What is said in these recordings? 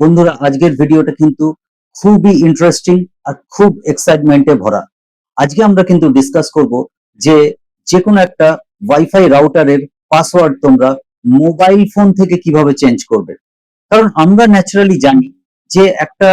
বন্ধুরা, আজকের ভিডিওটা কিন্তু খুবই ইন্টারেস্টিং আর খুব এক্সাইটমেন্টে ভরা। আজকে আমরা কিন্তু ডিসকাস করব যে যে কোনো একটা ওয়াইফাই রাউটারের পাসওয়ার্ড তোমরা মোবাইল ফোন থেকে কীভাবে চেঞ্জ করবে। কারণ আমরা ন্যাচারালি জানি যে একটা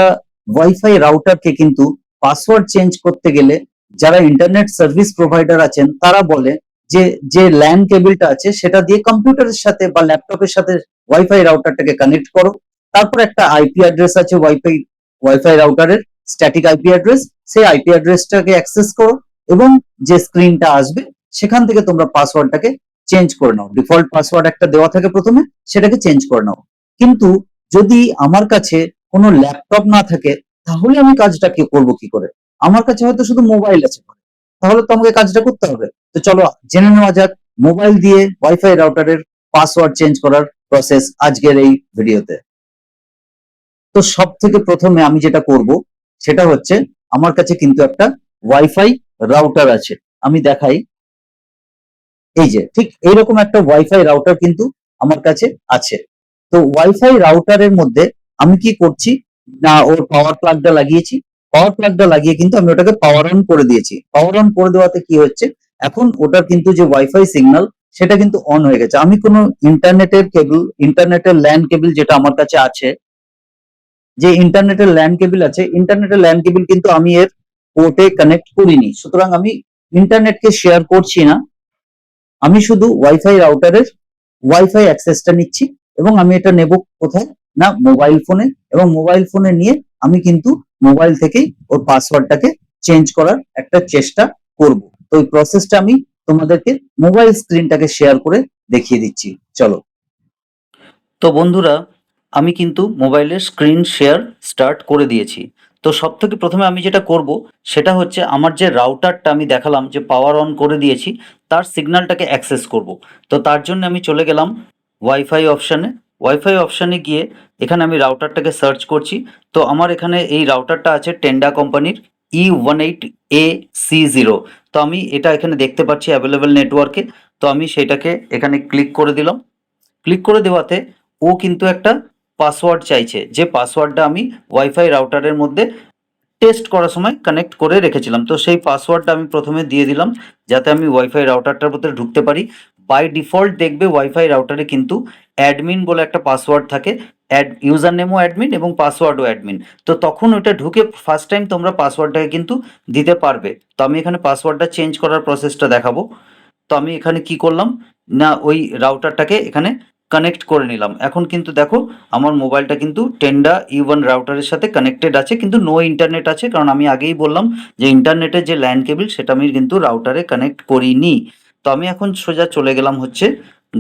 ওয়াইফাই রাউটারকে কিন্তু পাসওয়ার্ড চেঞ্জ করতে গেলে যারা ইন্টারনেট সার্ভিস প্রোভাইডার আছেন, তারা বলে যে যে ল্যান কেবলটা আছে, সেটা দিয়ে কম্পিউটারের সাথে বা ল্যাপটপের সাথে ওয়াইফাই রাউটারটাকে কানেক্ট করো। তারপর একটা আইপি অ্যাড্রেস আছে ওয়াইফাই ওয়াইফাই রাউটারের স্ট্যাটিক আইপি অ্যাড্রেস সেই আইপি অ্যাড্রেসটাকে অ্যাক্সেস করো এবং যে স্ক্রিনটা আসবে, সেখান থেকে তোমরা পাসওয়ার্ডটাকে চেঞ্জ করে নাও। ডিফল্ট পাসওয়ার্ড একটা দেওয়া থাকে প্রথমে, সেটাকে চেঞ্জ করে নাও। কিন্তু যদি আমার কাছে কোনো ল্যাপটপ না থাকে, তাহলে আমি কাজটা কি করব কি করে? আমার কাছে হয়তো শুধু মোবাইল আছে। তাহলে তো আমাকে কাজটা করতে হবে। তো চলো, জেনে নেওয়া যাক মোবাইল দিয়ে ওয়াইফাই রাউটারের পাসওয়ার্ড চেঞ্জ করার প্রসেস আজকের এই ভিডিওতে তো সব থেকে প্রথমে আমি যেটা করব, সেটা হচ্ছে আমার কাছে কিন্তু একটা ওয়াইফাই রাউটার আছে। আমি দেখাই। এই যে, ঠিক এইরকম একটা ওয়াইফাই রাউটার কিন্তু আমার কাছে আছে। তো ওয়াইফাই রাউটারের মধ্যে আমি কি করছি, না, ওর পাওয়ার প্লাগটা লাগিয়েছি। পাওয়ার প্লাগটা লাগিয়ে কিন্তু আমি ওটাকে পাওয়ার অন করে দিয়েছি। পাওয়ার অন করে দেওয়াতে কি হচ্ছে, এখন ওটার কিন্তু যে ওয়াইফাই সিগন্যাল সেটা কিন্তু অন হয়ে গেছে। আমি কোনো ইন্টারনেটের কেবল ইন্টারনেটের ল্যান্ড কেবল যেটা আমার কাছে আছে যে ইন্টারনেটের ল্যান্ড কেবিল আছে ইন্টারনেটের ল্যান্ড কেবিল কিন্তু আমি এর পোর্টে কানেক্ট করিনি। সুতরাং আমি ইন্টারনেটকে শেয়ার করছি না। আমি শুধু ওয়াইফাই রাউটারের ওয়াইফাই অ্যাক্সেসটা নিচ্ছি এবং আমি এটা নেব কোথায়? না মোবাইল ফোনে এবং মোবাইল ফোনে নিয়ে আমি কিন্তু মোবাইল থেকেই ওর পাসওয়ার্ডটাকে চেঞ্জ করার একটা চেষ্টা করব। তো ওই প্রসেসটা আমি তোমাদেরকে মোবাইল স্ক্রিনটাকে শেয়ার করে দেখিয়ে দিচ্ছি। চলো। তো বন্ধুরা আমি কিন্তু মোবাইলের স্ক্রিন শেয়ার স্টার্ট করে দিয়েছি। তো সব থেকে প্রথমে আমি যেটা করব, সেটা হচ্ছে আমার যে রাউটারটা আমি দেখালাম, যে পাওয়ার অন করে দিয়েছি, তার সিগন্যালটাকে অ্যাক্সেস করব। তো তার জন্য আমি চলে গেলাম ওয়াইফাই অপশানে ওয়াইফাই অপশানে গিয়ে এখানে আমি রাউটারটাকে সার্চ করছি। তো আমার এখানে এই রাউটারটা আছে টেন্ডা কোম্পানির E one eight A C zero তো আমি এটা এখানে দেখতে পাচ্ছি অ্যাভেলেবেল নেটওয়ার্কে তো আমি সেটাকে এখানে ক্লিক করে দিলাম। ক্লিক করে দেওয়াতে ও কিন্তু একটা পাসওয়ার্ড চাইছে, যে পাসওয়ার্ডটা আমি ওয়াইফাই রাউটারের মধ্যে টেস্ট করার সময় কানেক্ট করে রেখেছিলাম। তো সেই পাসওয়ার্ডটা আমি প্রথমে দিয়ে দিলাম, যাতে আমি ওয়াইফাই রাউটারটার ভিতরে ঢুকতে পারি। বাই ডিফল্ট দেখবে ওয়াইফাই রাউটারে কিন্তু অ্যাডমিন বলে একটা পাসওয়ার্ড থাকে অ্যাড ইউজার নেমও অ্যাডমিন এবং পাসওয়ার্ডও অ্যাডমিন তো তখন ওটা ঢুকে ফার্স্ট টাইম তোমরা পাসওয়ার্ডটাকে কিন্তু দিতে পারবে। তো আমি এখানে পাসওয়ার্ডটা চেঞ্জ করার প্রসেসটা দেখাবো। তো আমি এখানে কি করলাম? না, ওই রাউটারটাকে এখানে কানেক্ট করে নিলাম। এখন কিন্তু দেখো, আমার মোবাইলটা কিন্তু টেন্ডা ই ওয়ান রাউটারের সাথে কানেক্টেড আছে, কিন্তু নো ইন্টারনেট আছে, কারণ আমি আগেই বললাম যে ইন্টারনেটের যে ল্যান্ড কেবল সেটা আমি কিন্তু রাউটারে কানেক্ট করিনি। তো আমি এখন সোজা চলে গেলাম হচ্ছে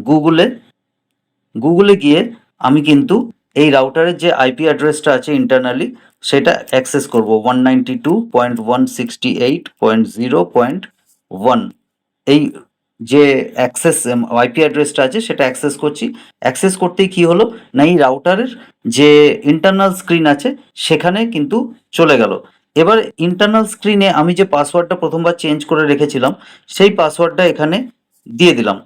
গুগলে গুগলে গিয়ে আমি কিন্তু এই রাউটারের যে আইপি অ্যাড্রেসটা আছে ইন্টারনালি সেটা অ্যাক্সেস করব। One ninety two point one sixty eight point zero point one এই যে অ্যাক্সেস আইপি অ্যাড্রেসটা আছে, সেটা অ্যাক্সেস করছি। অ্যাক্সেস করতেই কি হলো? না, এই রাউটারের যে ইন্টারনাল স্ক্রিন আছে, সেখানে কিন্তু চলে গেল। এবার ইন্টারনাল স্ক্রিনে আমি যে পাসওয়ার্ডটা প্রথমবার চেঞ্জ করে রেখেছিলাম, সেই পাসওয়ার্ডটা এখানে দিয়ে দিলাম।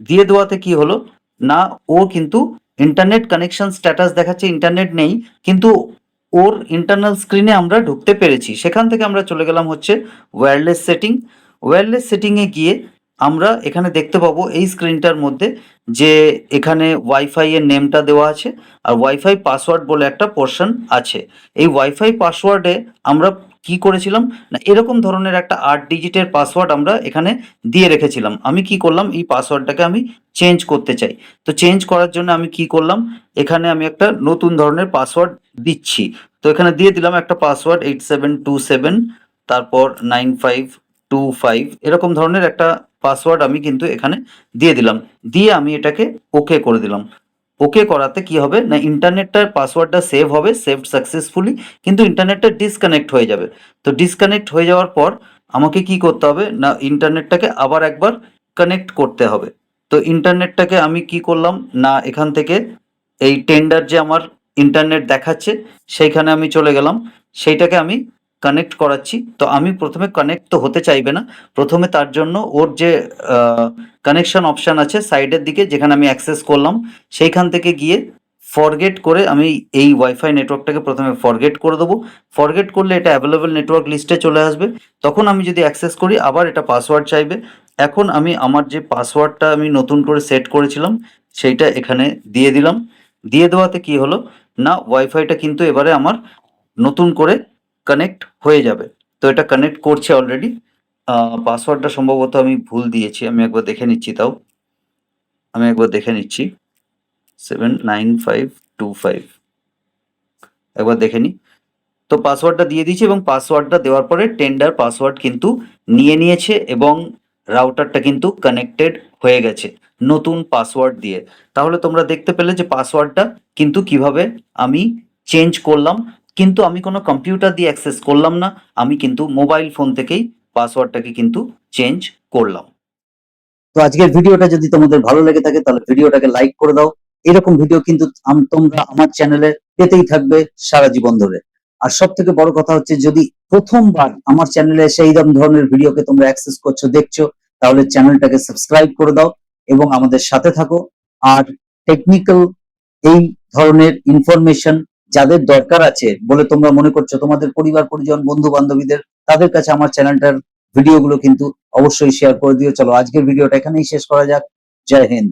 দিয়ে দেওয়াতে কি হলো? না, ও কিন্তু ইন্টারনেট কানেকশন স্ট্যাটাস দেখাচ্ছে ইন্টারনেট নেই, কিন্তু ওর ইন্টারনাল স্ক্রিনে আমরা ঢুকতে পেরেছি। সেখান থেকে আমরা চলে গেলাম হচ্ছে ওয়্যারলেস সেটিং ওয়্যারলেস সেটিংয়ে গিয়ে আমরা এখানে দেখতে পাবো এই স্ক্রিনটার মধ্যে যে এখানে ওয়াইফাই এর নেমটা দেওয়া আছে আর ওয়াইফাই পাসওয়ার্ড বলে একটা পোর্শন আছে। এই ওয়াইফাই পাসওয়ার্ডে আমরা কি করেছিলাম? না, এরকম ধরনের একটা আট ডিজিটের পাসওয়ার্ড আমরা এখানে দিয়ে রেখেছিলাম। আমি কি করলাম? এই পাসওয়ার্ডটাকে আমি চেঞ্জ করতে চাই। তো চেঞ্জ করার জন্য আমি কি করলাম? এখানে আমি একটা নতুন ধরনের পাসওয়ার্ড দিচ্ছি। তো এখানে দিয়ে দিলাম একটা password eight seven two seven তারপর নাইন ফাইভ টু ফাইভ এরকম ধরনের একটা পাসওয়ার্ড আমি কিন্তু এখানে দিয়ে দিলাম। দিয়ে আমি এটাকে ওকে করে দিলাম। ওকে করাতে কি হবে? না, ইন্টারনেটটার পাসওয়ার্ডটা সেভ হবে সেভ সাকসেসফুলি কিন্তু ইন্টারনেটটা ডিসকানেক্ট হয়ে যাবে। তো ডিসকানেক্ট হয়ে যাওয়ার পর আমাকে কি করতে হবে? না, ইন্টারনেটটাকে আবার একবার কানেক্ট করতে হবে। তো ইন্টারনেটটাকে আমি কি করলাম? না, এখান থেকে এই টেন্ডার যে আমার ইন্টারনেট দেখাচ্ছে, সেইখানে আমি চলে গেলাম। সেইটাকে আমি কানেক্ট করাচ্ছি। তো আমি প্রথমে কানেক্ট তো হতে চাইবে না। প্রথমে তার জন্য ওর যে কানেকশন অপশান আছে সাইডের দিকে যেখানে আমি অ্যাক্সেস করলাম, সেইখান থেকে গিয়ে ফরগেট করে আমি এই ওয়াইফাই নেটওয়ার্কটাকে প্রথমে ফরগেট করে দেবো। ফরগেট করলে এটা অ্যাভেলেবেল নেটওয়ার্ক লিস্টে চলে আসবে। তখন আমি যদি অ্যাক্সেস করি, আবার এটা পাসওয়ার্ড চাইবে। এখন আমি আমার যে পাসওয়ার্ডটা আমি নতুন করে সেট করেছিলাম, সেইটা এখানে দিয়ে দিলাম। দিয়ে দেওয়াতে কি হলো? না ওয়াইফাইটা কিন্তু এবারে আমার নতুন করে কানেক্ট হয়ে যাবে। তো এটা কানেক্ট করছে অলরেডি পাসওয়ার্ডটা সম্ভবত আমি ভুল দিয়েছি, আমি একবার দেখে নিচ্ছি তাও। আমি একবার দেখে নিচ্ছি। Seven nine five two five একবার দেখে নিই তো পাসওয়ার্ডটা দিয়ে দিয়েছি এবং পাসওয়ার্ডটা দেওয়ার পরে টেন্ডার পাসওয়ার্ড কিন্তু নিয়ে নিয়েছে এবং রাউটারটা কিন্তু কানেক্টেড হয়ে গেছে নতুন পাসওয়ার্ড দিয়ে। তাহলে তোমরা দেখতে পেলে যে পাসওয়ার্ডটা কিন্তু কীভাবে আমি চেঞ্জ করলাম কিন্তু আমি কোনো কম্পিউটার দিয়ে অ্যাক্সেস করলাম না, আমি কিন্তু মোবাইল ফোন থেকেই পাসওয়ার্ডটাকে কিন্তু চেঞ্জ করলাম। তো আজকের ভিডিওটা যদি তোমাদের ভালো লেগে থাকে, তাহলে ভিডিওটাকে লাইক করে দাও। এরকম ভিডিও কিন্তু তোমরা আমার চ্যানেলে পেতেই থাকবে সারা জীবন ধরে। আর সব থেকে বড় কথা হচ্ছে, যদি প্রথমবার আমার চ্যানেলে সেই রকম ধরনের ভিডিওকে তোমরা অ্যাক্সেস করছ, দেখছ, তাহলে চ্যানেলটাকে সাবস্ক্রাইব করে দাও এবং আমাদের সাথে থাকো। আর টেকনিক্যাল এই ধরনের ইনফরমেশন যাদের দরকার আছে, বলে তোমরা মনে করছ, তোমাদের পরিবার, পরিজন বন্ধু বান্ধবীদের তাদের কাছে আমার চ্যানেলটার ভিডিওগুলো কিন্তু অবশ্যই শেয়ার করে দিও। চলো, আজকের ভিডিওটা এখানেই শেষ করা যাক। জয় হিন্দ।